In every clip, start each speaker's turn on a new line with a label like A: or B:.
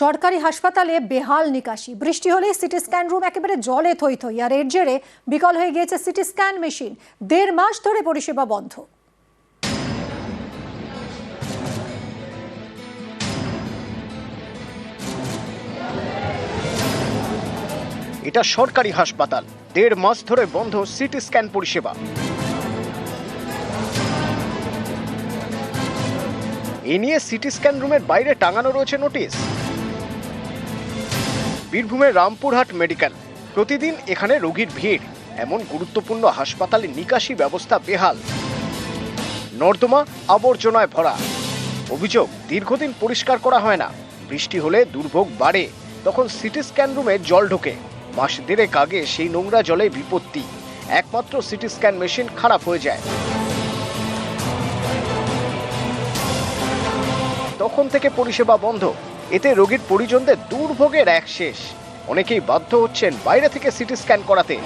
A: সরকারি হাসপাতালে বেহাল নিকাশি। বৃষ্টি হলে সিটি স্ক্যান রুম একেবারে জলে থই থই, আর এর জেরে বিকল হয়ে গিয়েছে সিটি স্ক্যান মেশিন। দেড় মাস ধরে পরিষেবা বন্ধ।
B: এটা সরকারি হাসপাতাল। দেড় মাস ধরে বন্ধ সিটি স্ক্যান পরিষেবা। এ নিয়ে সিটি স্ক্যান রুমের বাইরে টাঙানো রয়েছে নোটিশ। বীরভূমের রামপুরহাট মেডিকেল। প্রতিদিন এখানে রোগীর ভিড়। এমন গুরুত্বপূর্ণ হাসপাতালে নিকাশি ব্যবস্থা বেহাল। নর্দমা আবর্জনায় ভরা। অভিযোগ, দীর্ঘদিন পরিষ্কার করা হয় না। বৃষ্টি হলে দুর্ভোগ বাড়ে। তখন সিটি স্ক্যান রুমে জল ঢোকে। মাস দেড়েক আগে সেই নোংরা জলে বিপত্তি। একমাত্র সিটি স্ক্যান মেশিন খারাপ হয়ে যায়। তখন থেকে পরিষেবা বন্ধ। এতে রোগীর পরিজনদের দুর্ভোগের এক শেষ। অনেকেই বাধ্য হচ্ছেন বাইরে থেকে সিটি স্ক্যান করাতে।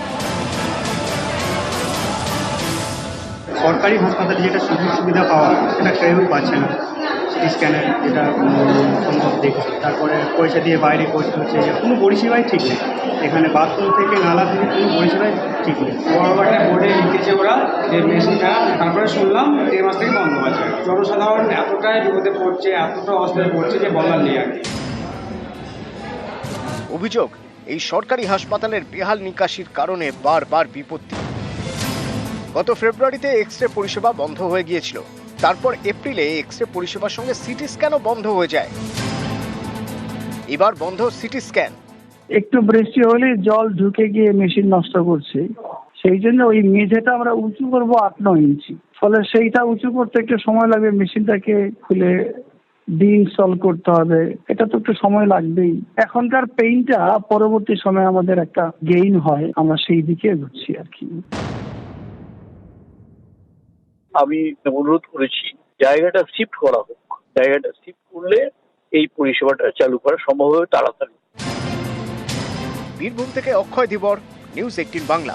C: সরকারি হাসপাতালে যেটা সুযোগ সুবিধা পাওয়া, সেটা কেউ পাচ্ছে না। সিটি স্ক্যানের যেটা সম্ভব দেখছি। তারপরে পয়সা দিয়ে বাইরে করতে হচ্ছে যে কোনো পরিষেবাই ঠিক নেই। এখানে বাথরুম থেকে নালা থেকে কোনো পরিষেবাই ঠিক নেই।
D: বড়বাটে বোর্ডে লিখেছে ওরা যে মেশিনটা তারপরে শুনলাম দেড় মাস থেকে বন্ধ আছে। জনসাধারণ এতটাই বিপদে পড়ছে এতটা অবস্থায় পড়ছে যে বলার নেই আর কি।
B: অভিযোগ এই সরকারি হাসপাতালের বেহাল নিকাশির কারণে বারবার বিপত্তি। গত ফেব্রুয়ারিতে এক্স রে পরিষেবা বন্ধ হয়ে গিয়েছিল। তারপর এপ্রিলে এক্স রে পরিষেবার সঙ্গে সিটি স্ক্যানও বন্ধ হয়ে যায়। এবার বন্ধ সিটি স্ক্যান।
E: একটু বৃষ্টি হলে জল ঢুকে গিয়ে মেশিন নষ্ট করছে। সেই জন্য ওই মেঝেটা আমরা উঁচু করব আট, নয় ইঞ্চি। ফলে সেইটা উঁচু করতে একটু সময় লাগবে, মেশিনটাকে খুলে ডিইনস্টল করতে হবে। এটা তো একটু সময় লাগবেই। এখনকার পেইনটা পরবর্তী সময়ে আমাদের একটা গেইন হয়। আমরা সেই দিকে ঘুরছি আর কি।
F: আমি অনুরোধ করেছি, জায়গাটা শিফট করা হোক। জায়গাটা শিফট করলে এই পরিষেবাটা চালু করা সম্ভব হবে তাড়াতাড়ি।
B: বীরভূম থেকে অক্ষয় দিবর নিউজ এইটিন বাংলা।